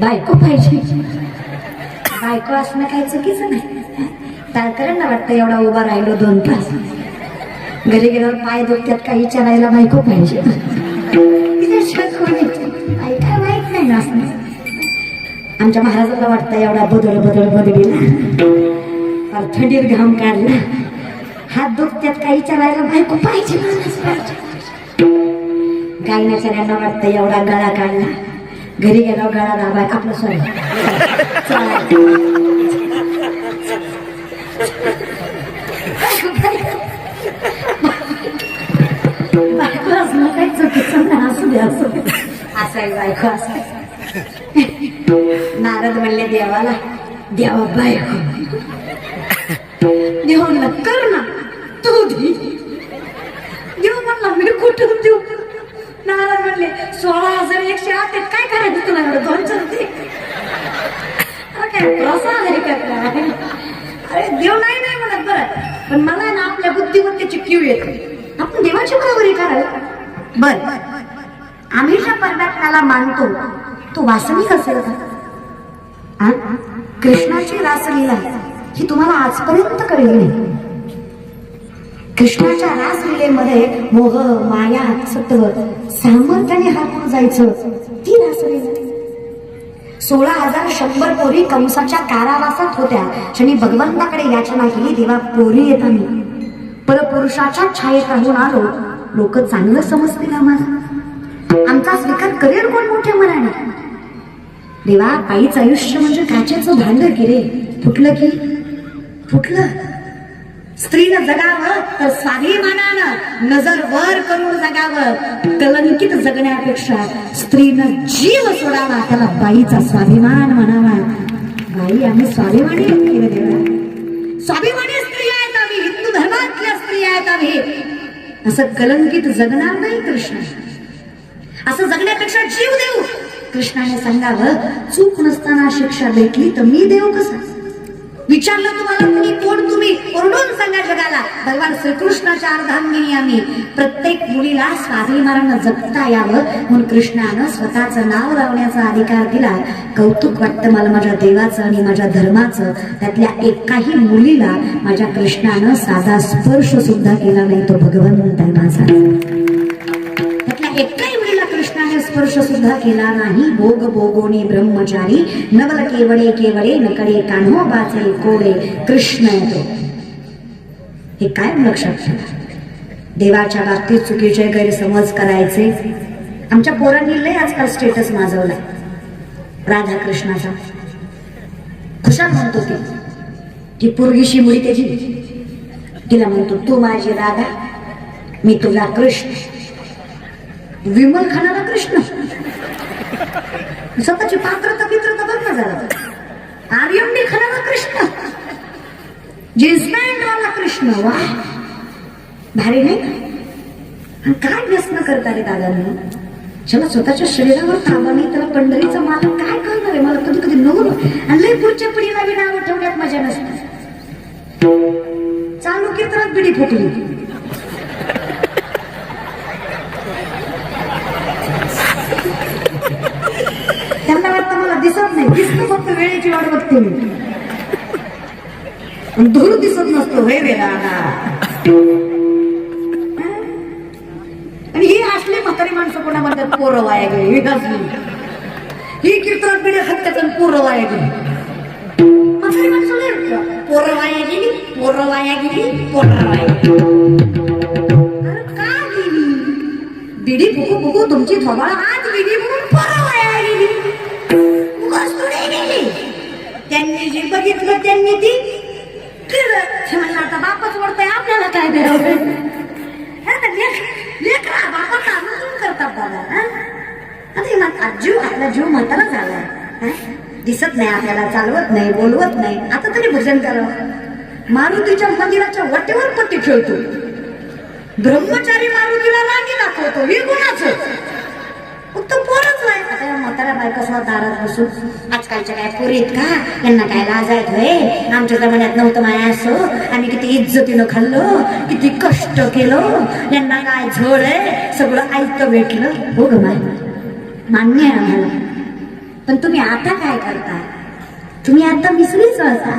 बायको पाहिजे. बायको असणं काही चुकीचं नाही. टाळकऱ्यांना वाटतं एवढा उभा राहिलो दोन तास. घरी गेल्यावर पाय दुखतात काही विचारायला बायको पाहिजे. काय नाही ना असं. आमच्या महाराजाला वाटतं एवढा बदल बदल बदलीला फार थंडीत घाम काढला. हात दुखत्यात काही विचारायला बायको पाहिजे. माणूस पाहिजे वाटतं एवढा गळा काढला. घरी गेल्यावर गळा दाबाय आपलं सॉरी बायको असणं काही चुकीचं नाही असू दे असू दे असं बायको असायचं नारद म्हणले देवाला देवा बायको. देव म्हणलं कर ना तू दे देव म्हणला मी कुठून सोळा हजार एकशे आठ काय करायचं तुला एवढं दोन चार अरे काय अरे देव नाही नाही म्हणत बरं. पण मला ना आपल्या बुद्धीवर त्याची क्यू येते. आपण देवाची बरोबरी करावी बर. आम्ही ज्या परमात्म्याला मानतो तो वासनिक असेल का? कृष्णाची रासलीला ही तुम्हाला आजपर्यंत कळली नाही. कृष्णाच्या रासलीलेमध्ये मोह माया सत्व सामर्थ्याने हातून जायचं. ती रासलीला. सोळा हजार शंभर पोरी कंसाच्या कारावासात होत्या. क्षणी भगवंताकडे याचना केली देवा पोरी येत आम्ही परपुरुषाच्या छायेत राहून आलो. लोक चांगलं समजतील आम्हाला. आमचा स्वीकार करेल कोण मोठ्या मनाने? देवा आईचं आयुष्य म्हणजे काचेचं भांड की रे? फुटलं की? फुटलं? स्त्रीनं जगावं तर स्वाभिमानानं नजर वर करून जगावं. कलंकित जगण्यापेक्षा स्त्रीनं जीव सोडावा त्याला बाईचा स्वाभिमान म्हणावा. बाई आम्ही स्वाभिमानी स्वाभिमानी स्त्री आहेत आम्ही हिंदू धर्मातल्या स्त्री आहेत आम्ही. असं कलंकित जगणार नाही कृष्ण. असं जगण्यापेक्षा जीव देऊ. कृष्णाने सांगावं चूक नसताना शिक्षा भेटली तर मी देऊ कसं? विचारलं तुम्हाला कोणी? कोण तुम्ही? ओरडून सांगा जगाला. भगवान श्रीकृष्णाच्या अर्धांगिनी आम्ही. प्रत्येक मुलीला स्वाभिमानानं जगता यावं. म्हणून कृष्णानं स्वतःचं नाव लावण्याचा अधिकार दिला. कौतुक वाटतं मला माझ्या देवाचं आणि माझ्या धर्माचं. त्यातल्या एकाही मुलीला माझ्या कृष्णानं साधा स्पर्श सुद्धा केला नाही तो भगवंत आहे माझा. त्यातल्या एकाही स्पर्श सुद्धा केला नाही. भोग भोगोने ब्रह्मचारी. नवल केवडे केवडे नकडे कान्हो बाचे कोडे कृष्ण येतो. हे काय लक्षात ठेवा. देवाच्या बाबतीत चुकीचे गैरसमज करायचे. आमच्या पोरांनी लय आजकाल स्टेटस माजवलाय. राधा कृष्णाचा खुशाल म्हणतो ते. ती पोरगीशी मुली त्याची. तिला म्हणतो तू माझी राधा. मी तुला कृष्ण. विमल खानाला कृष्ण. स्वतःची पात्रता पित्रता बघ ना जरा आर्यमनी खानाला कृष्ण. जीन्स वाला कृष्ण. वा. भारी नाही काय व्यसन करता रे दादांनी? ज्याला स्वतःच्या शरीरावर ताबा नाही त्याला पंढरीचा मालक काय करणार आहे? मला कधी कधी नवल आणि लय पुढच्या पिढीला बी ठेवण्यात मजा नसते. चालू कीर्तनात बिडी फुटली. दिसत नाही. दिसतं फक्त वेळेची वाट बघते मी. धूर दिसत नसतो. हे वेळा आणि ही असली म्हातारी माणसं कोणा म्हणतात पोरं वाया गेली? ही असली ही कीर्तनात पिढी हत्याचं पोरं वाया गेली. म्हातारी माणसं पोरं वाया गेली पोरं वाया गेली पोरं वाया गेली. का गेली? बिडी फुकू फुकू तुमची थोबाळ आज बिडी म्हणून पोरं वाया गेली. उगाच थोडी गेली त्यांनी जी बघितलं त्यांनी ती केलं म्हणलं आता बापच वरतोय आपल्याला काय लेकरा बापाचा अनुसरून करतात दादा हा? मग जीव आपला जीव म्हातारा झाला दिसत नाही आपल्याला चालवत नाही बोलवत नाही. आता तरी भजन करावं मारुतीच्या मंदिराच्या वाटेवर पट्टी खेळतो ब्रह्मचारी मारुतीला रांगी दाखवतो हे गुणाचं फक्त पोरच नाही आता या कसा दारात बसून? आजकालच्या काय पोरीत का? यांना काय लाजायत होय आमच्या जमान्यात नव्हतं माया असो. आम्ही किती इज्जतीनं खाल्लो किती कष्ट केलं. यांना काय झोड आहे सगळं ऐकतं भेटलं. हो ग माय मान्य आहे आम्हाला. पण तुम्ही आता काय करता तुम्ही आता मिसळीच चळता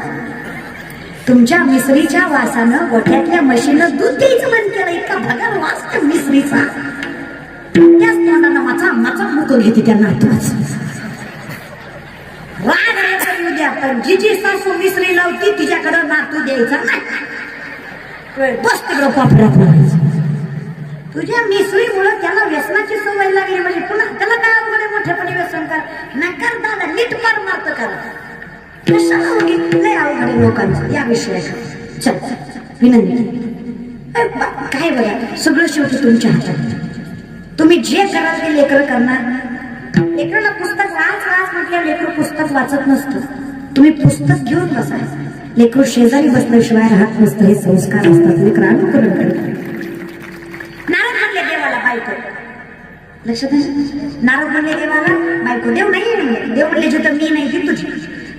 तुमच्या मिसरीच्या वासानं गोठ्यातल्या म्हशीनं दूध द्यायचं बंद केलं इतका भगर वास मिसळीचा. मिसरीचा त्याच तोंडानं माझा माझा मुकून घेते त्या नातवाच तर जी जी सासू मिसरी लावती तिच्याकडं नातू द्यायचा नाही. बस तिकडं पापडात लावायचं. तुझ्या मिसळीमुळे त्याला व्यसनाची सवय लागली म्हणजे पुन्हा त्याला काय अवघड मोठेपणे मोठेपणी व्यसन कर? नकार दादा नीट मार मारत करा. कशाला लय अवघड लोकांचं या विषयाचं. चल विनंती. बा- काय बघा सगळं शेवटी तुमच्या हातात. तुम्ही जे कराल ते लेकर करणार. लेकराला पुस्तक वाच वाच म्हटल्यावर लेकर पुस्तक वाचत नसतं तुम्ही पुस्तक घेऊन बसा. लेकरू शेजारी बसल्याशिवाय राहत नसतं हे संस्कार असतात. लेकर अनुकरण करतात. नारद म्हणले देवाला बायको. लक्षात नारद म्हणले देवाला बायको. देव नाही आहे म्हणले देव म्हणले जिथं मी नाही ती तुझी.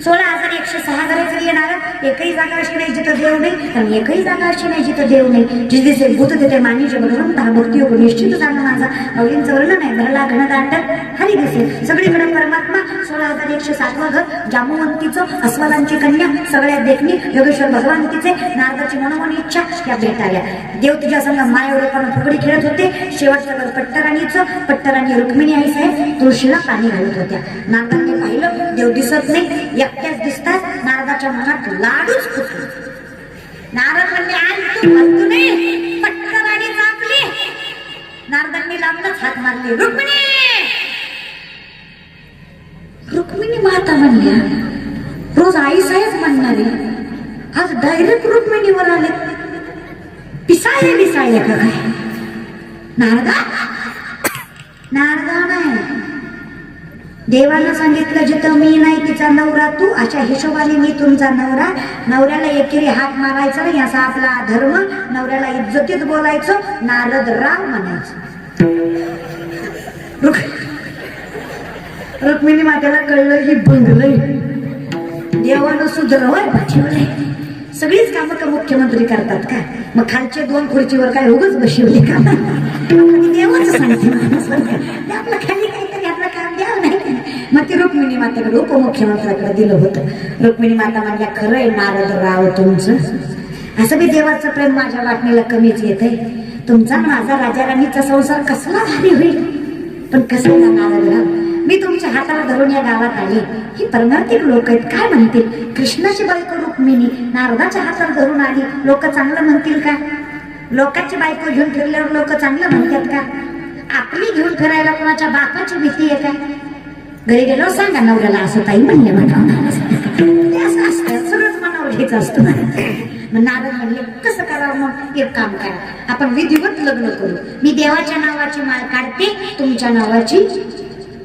सोळा हजार एकशे सहा घराचं येणार. एकही जागा अशी नाही जिथं देव नाही आणि एकही जागा अशी नाही जिथं देव नाही. जिथे दिसे भूत तिथे मानीचे बघून दहा भक्ती योग निश्चित जाणं माझा. नवलींचं वर्णन आहे भरला घनदांड. हरी दिसे सगळीकडे परमात्मा. सोळा हजार एकशे सातवा घर. जांबुवंतीचं अस्वलांची कन्या. सगळ्या देखणी योगेश्वर भगवानतीचे. नारदाची मनोमन इच्छा या भेटाव्या देव तुझ्या संघ माया रूपानं फुगडी खेळत होते. शेवटच्या घर पट्टराणीचं. पट्टराणी रुक्मिणी आई साहेब तुळशीला पाणी घालत होत्या. नारदांनी देव दिसत नाही. एकट्याच दिसतात. नारदाच्या मनात लाडूच फुटले. नारद म्हणले आज तू म्हणतो नाही पट्टराणी चापली नारदांनी लांबच हात मारले रुक्मिणी! रुक्मिणी माता म्हणल्या रोज आई साहेब म्हणणारे. आज डायरेक्ट रुक्मिणीवर आले. पिसाळे पिसाळे का काय. नारदा? नारदा नाही. देवानं सांगितलं जिथं मी नाही तिचा नवरा तू अशा हिशोबाने मी तुमचा नवरा. नवऱ्याला एकेरी हात मारायचा नाही असा आपला धर्म. नवऱ्याला इज्जतीत बोलायचं नारद राव म्हणायचं. रुक- रुक्मिणी मात्याला कळलं ही बंगलय. देवानं सुधरवय पाठवलंय सगळीच कामं का मुख्यमंत्री करतात का? मग खालचे दोन खुर्चीवर काय उगच बसवले का? देवाचं सांगते आपलं खाली काहीतरी आपलं काम द्यावं नाही का? मग ते रुक्मिणी मातेकडे उपमुख्यमंत्र्याकडे दिलं होतं रुक्मिणी माता म्हणल्या खरंय नारद राव तुमचं असं बी देवाचं प्रेम माझ्या वाटणीला कमीच येते तुमचा माझा राजा राणीचा संसार कसला भारी होईल पण कसं ना नारद राव मी तुमच्या हाताला धरून या गावात आली ही परमार्थिक लोक आहेत काय म्हणतील कृष्णाची बायको रुक्मिणी नारदाच्या हाताला धरून आली लोक चांगलं म्हणतील का लोकांची बायको घेऊन फिरल्यावर लोक चांगलं म्हणतात का आपली घेऊन फिरायला कोणाच्या बापाची भीती आहे का घरी गेलो सांगा नवऱ्याला असं ताई म्हणले म्हणा. असं असतं सगळंच मनावर घ्यायचं असतं मग नारद म्हणले कसं करावं मग? एक काम करा. आपण विधिवत लग्न करू. मी देवाच्या नावाची माळ काढते तुमच्या नावाची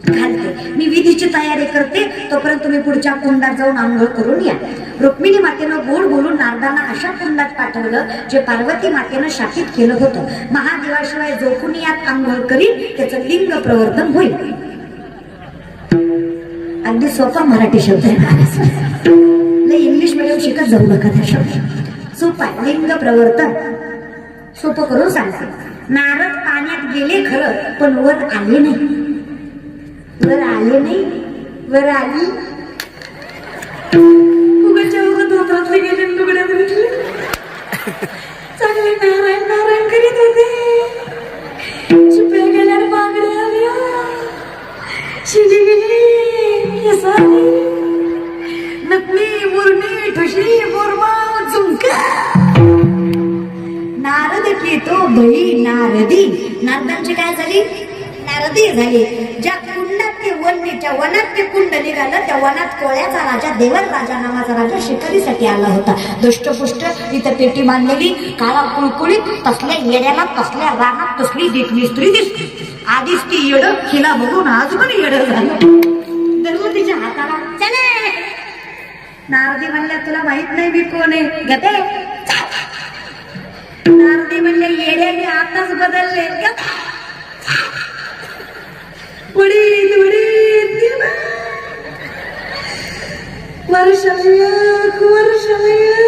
घालते. मी विधीची तयारी करते तोपर्यंत तुम्ही पुढच्या कुंडात जाऊन आंघोळ करून या. रुक्मिणी मातेनं गोड बोलून नारदांना अशा कुंडात पाठवलं जे पार्वती मातेनं शापित केलं होतं. महादेवाशिवाय जो कुणी यात आंघोळ करील त्याचं लिंग प्रवर्तन होईल. अगदी सोपा मराठी शब्द आहे. इंग्लिश मिडियम शिकत जाऊ नका त्या शब्द सोपा लिंग प्रवर्तन सोपं करून सांगते नारद पाण्यात गेले खरं पण वर आले नाही. वर आले नाही वर आली. उगाच्या उगा धोत्रातले गेले आणि लुगड्यात भेटले चांगले नारायण नारायण करीत होते. चिपळ्या गेल्या आणि बांगड्या आल्या. शिडी गेली नकली मुरणी ठुशी बोरमा झुमका. नारद केतो बही नारदी. नारदांची काय झाली? नारदी झाली. ज्या कुंडात ते वन्नीच्या वनात ते कुंड निघालं त्या वनात कोळ्याचा राजा देवर राजा नावाचा राजा शिकारीसाठी आला होता. दुष्टपुष्ट इथं पेटी बांधलेली काळा कुळकुळीत तसल्या येड्याला तसल्या रानात तसली देखणी स्त्री दिसली. आधीच ती येड हिला बघून आज पण येड झालं. नारदी म्हणल्या तुला माहीत नाही मी कोण आहे. घेते नारदी म्हणले येडे मी आताच बदलले. उडीत उडीत वर्षमय वर्षमय